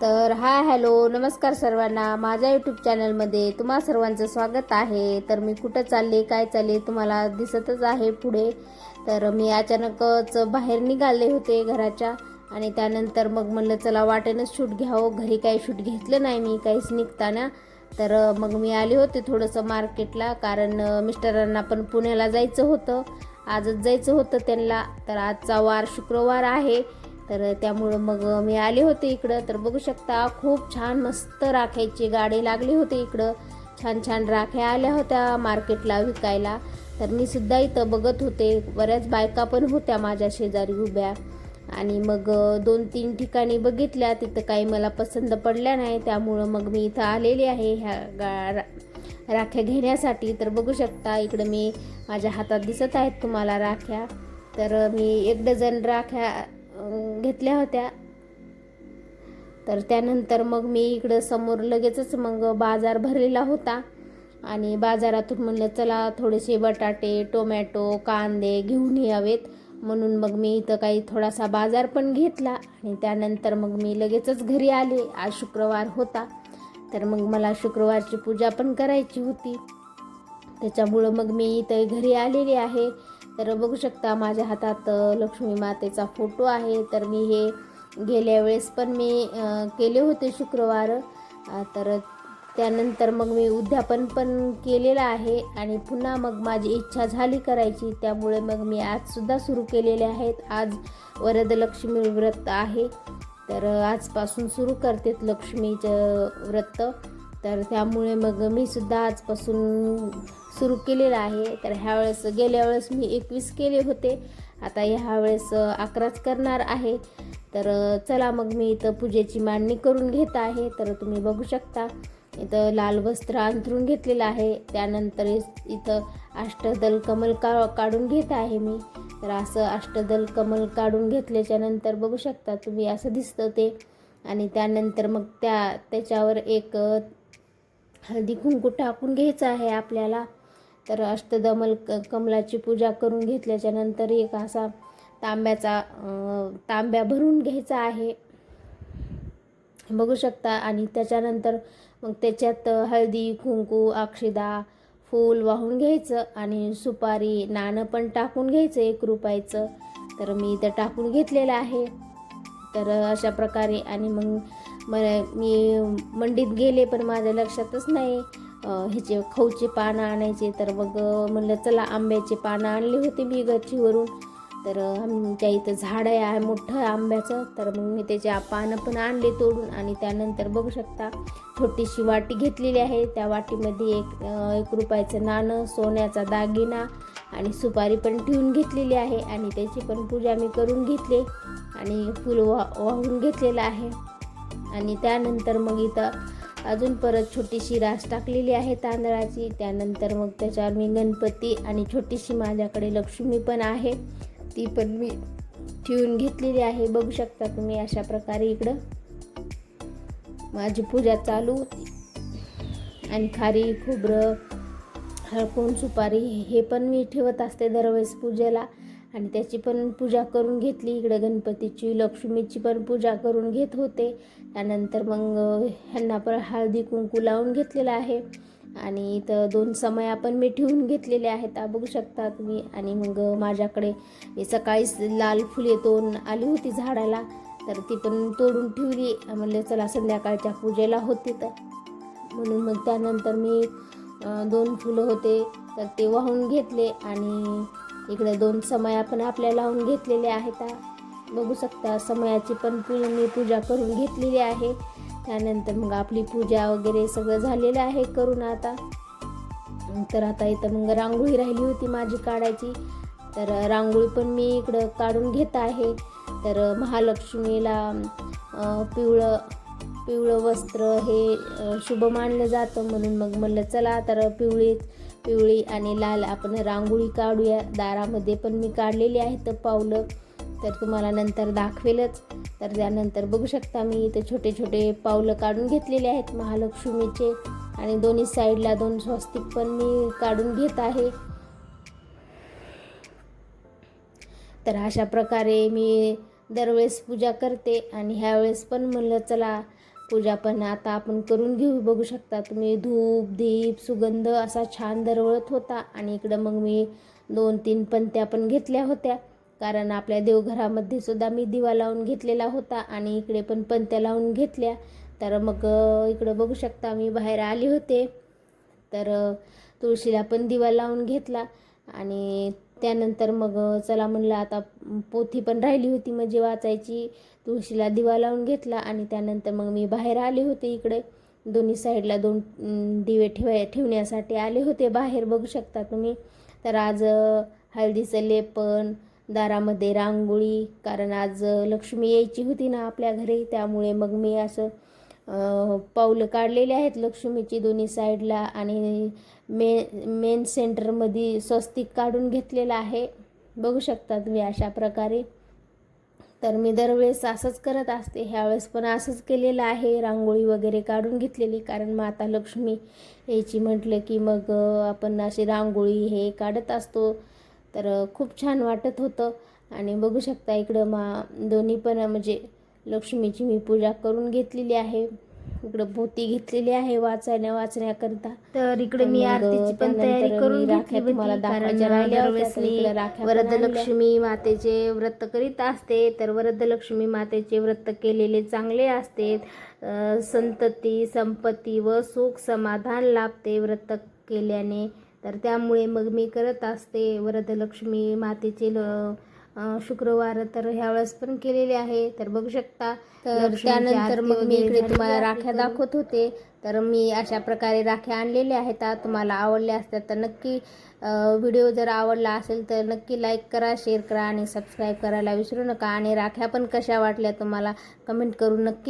तर hi hello नमस्कार सर्वांना. माझ्या यूट्यूब चॅनलमध्ये तुम्हा सर्वांचं स्वागत आहे. तर मी कुठं चालले काय चालले तुम्हाला दिसतच आहे पुढे. तर मी अचानकच बाहेर निघाले होते घराच्या आणि त्यानंतर मग म्हणलं चला वाटेनंच शूट घ्यावं. घरी काही शूट घेतलं नाही मी काहीच निघताना. तर मग मी आले होते थोडंसं मार्केटला कारण मिस्टरांना पण पुण्याला जायचं होतं. आजच जायचं होतं त्यांना. तर आजचा वार शुक्रवार आहे. तर त्यामुळं मग मी आले होते इकडं. तर बघू शकता खूप छान मस्त राख्याची गाडी लागली होती इकडं. छान छान राख्या आल्या होत्या मार्केटला विकायला. तर मी सुद्धा इथं बघत होते. बऱ्याच बायका पण होत्या माझ्या शेजारी उभ्या. आणि मग दोन तीन ठिकाणी बघितल्या. तिथं काही मला पसंत पडल्या नाही. त्यामुळं मग मी इथं आलेली आहे ह्या गा रा- राख्या घेण्यासाठी. तर बघू शकता इकडं मी माझ्या हातात दिसत आहेत तुम्हाला राख्या. तर मी एक डझन राख्या घेतल्या होत्या. तर त्यानंतर मग मी इकडं समोर लगेचच मग बाजार भरलेला होता. आणि बाजारातून म्हणलं चला थोडेसे बटाटे टोमॅटो कांदे घेऊन यावेत. म्हणून मग मी इथं काही थोडासा बाजार पण घेतला. आणि त्यानंतर मग मी लगेचच घरी आले. आज शुक्रवार होता. तर मग मला शुक्रवारची पूजा पण करायची होती. त्याच्यामुळं मग मी इथं घरी आलेली आहे. तर बघू शकता माझ्या हातात लक्ष्मी मातेचा फोटो आहे. तर मी हे गेल्या वेळेस पण मी केले होते शुक्रवार. तर त्यानंतर मग मी उद्यापन पण केलेलं आहे आणि पुन्हा मग माझी इच्छा झाली करायची. त्यामुळे मग मी आजसुद्धा सुरू केलेले आहेत. आज वरदलक्ष्मी व्रत आहे. तर आजपासून सुरू करतेत लक्ष्मीचं व्रत. तर त्यामुळे मग मी सुद्धा आजपासून सुरू केलेलं आहे. तर ह्यावेळेस गेल्या वेळेस मी एकवीस केले होते. आता ह्या वेळेस अकराच करणार आहे. तर चला मग मी इथं पूजेची मांडणी करून घेत आहे. तर तुम्ही बघू शकता इथं लाल वस्त्र अंथरून घेतलेलं आहे. त्यानंतर इथं अष्टदल कमल का काढून घेत आहे मी. तर असं अष्टदल कमल काढून घेतल्याच्या नंतर बघू शकता तुम्ही असं दिसतं ते. आणि त्यानंतर मग त्या त्याच्यावर एक हळदी कुंकू टाकून घ्यायचं आहे आपल्याला. तर अष्टदमल क कमलाची पूजा करून घेतल्याच्या नंतर एक असा तांब्याचा तांब्या भरून घ्यायचा आहे. बघू शकता. आणि त्याच्यानंतर मग त्याच्यात हळदी कुंकू अक्षदा फूल वाहून घ्यायचं आणि सुपारी नाणं पण टाकून घ्यायचं एक रुपयाचं. तर मी इथं टाकून घेतलेलं आहे. तर अशा प्रकारे आणि मग मला मी मंडीत गेले पण माझ्या लक्षातच नाही. ह्याचे खऊचे पानं आणायचे तर मग म्हणलं चला आंब्याचे पानं आणले होते मी गच्चीवरून. तर आमच्या इथं झाड आहे मोठं आंब्याचं. तर मग मी त्याचे पानं पण आणले तोडून आणि त्यानंतर बघू शकता छोटीशी वाटी घेतलेली आहे. त्या वाटीमध्ये एक एक रुपयाचं नाणं सोन्याचा दागिना आणि सुपारी पण ठेवून घेतलेली आहे आणि त्याची पण पूजा मी करून घेतली आणि फुलं वा वाहून घेतलेलं आहे. आणि त्यानंतर मग इथं अजून परत छोटीशी रास टाकलेली आहे तांदळाची. त्यानंतर मग त्याच्यावर मी गणपती आणि छोटीशी माझ्याकडे लक्ष्मी पण आहे. ती पण मी ठेवून घेतलेली आहे. बघू शकता तुम्ही अशा प्रकारे इकडं. माझी पूजा चालू. आणि खारी खोबरं हळकून सुपारी हे पण मी ठेवत असते दरवेळेस पूजेला. आणि त्याची पण पूजा करून घेतली. इकडे गणपतीची लक्ष्मीची पण पूजा करून घेत होते. त्यानंतर मग ह्यांना पण हळदी कुंकू लावून घेतलेला आहे. आणि इथं दोन समया पण मी ठेवून घेतलेले आहेत. बघू शकता तुम्ही. आणि मग माझ्याकडे सकाळीच लाल फुले दोन आली होती झाडाला. तर ती पण तोडून ठेवली. म्हणले चला संध्याकाळच्या पूजेला होती तर. म्हणून मग त्यानंतर मी दोन फुलं होते. तर ते वाहून घेतले. आणि इकडे दोन समया पण आपल्या लावून घेतलेल्या आहेत. बघू शकता समयाची पण मी पूजा करून घेतलेली आहे. त्यानंतर मग आपली पूजा वगैरे सगळं झालेलं आहे करून आता. तर आता इथं मग रांगोळी राहिली होती माझी काढायची. तर रांगोळी पण मी इकडं काढून घेत आहे. तर महालक्ष्मीला पिवळं पिवळं वस्त्र हे शुभ मानलं जातं म्हणून मग म्हणलं चला तर पिवळी पिवळी आणि लाल आपण रांगोळी काढूया. दारामध्ये पण मी काढलेली आहेत पावलं. तर तुम्हाला नंतर दाखवेलच. तर त्यानंतर बघू शकता मी इथे छोटे छोटे पावलं काढून घेतलेले आहेत महालक्ष्मीचे. आणि दोन्ही साईडला दोन स्वस्तिक पण मी काढून घेत आहे. तर अशा प्रकारे मी दरवेळेस पूजा करते. आणि ह्यावेळेस पण म्हणलं चला पूजा पण आता आपण करून घेऊ. बघू शकता तुम्ही धूप दीप सुगंध असा छान दरवळत होता. आणि इकडं मग मी दोन तीन पंत्या पण घेतल्या होत्या. कारण आपल्या देवघरामध्ये सुद्धा मी दिवा लावून घेतलेला होता आणि इकडे पण पंत्या लावून घेतल्या. तर मग इकडं बघू शकता मी बाहेर आले होते. तर तुळशीला पण दिवा लावून घेतला. आणि त्यानंतर मग चला म्हणलं आता पोथी पण राहिली होती म्हणजे वाचायची तुळशीला दिवा लावून घेतला आणि त्यानंतर मग मी बाहेर आले होते इकडे. दोन्ही साईडला दोन दिवे ठेवाय ठेवण्यासाठी आले होते बाहेर बघू शकता तुम्ही. तर आज हळदीचं लेपन दारामध्ये रांगोळी कारण आज लक्ष्मी यायची होती ना आपल्या घरी त्यामुळे मग मी असं पावलं पाऊलं काढलेली आहेत लक्ष्मीची दोन्ही साईडला आणि मे मेन सेंटरमध्ये स्वस्तिक काढून घेतलेलं आहे. बघू शकता तुम्ही अशा प्रकारे. तर मी दरवेळेस असंच करत असते. ह्यावेळेस पण असंच केलेलं आहे. रांगोळी वगैरे काढून घेतलेली. कारण माता लक्ष्मी यायची म्हटलं की मग आपण अशी रांगोळी हे काढत असतो. तर खूप छान वाटत होतं. आणि बघू शकता इकडं मा दोन्ही पण म्हणजे लक्ष्मीची मी पूजा करून घेतलेली आहे. इकडं पोती घेतलेली आहे वाचायला वाचण्याकरता. तर इकडे मी आरतीची पण तयारी करून घेतली कारण दाखवायच्या. वरदलक्ष्मी मातेचे व्रत करीत असते तर वरदलक्ष्मी मातेचे व्रत केलेले चांगले असते. संतती संपत्ती व सुख समाधान लाभते व्रत केल्याने. तर त्यामुळे मग मी करत असते वरदलक्ष्मी मातेचे ल- शुक्रवार तर ह्यावेळेस पण केलेले आहे. तर बघू शकता. तर त्यानंतर मग मी इकडे तुम्हाला राख्या. दाखवत होते. तर मी अशा प्रकारे राख्या आणलेल्या आहेत. तुम्हाला आवडल्या असतात तर नक्की व्हिडिओ जर आवडला असेल तर नक्की लाईक करा शेअर करा आणि सबस्क्राईब करायला विसरू नका. आणि राख्या पण कशा वाटल्या तुम्हाला कमेंट करून नक्की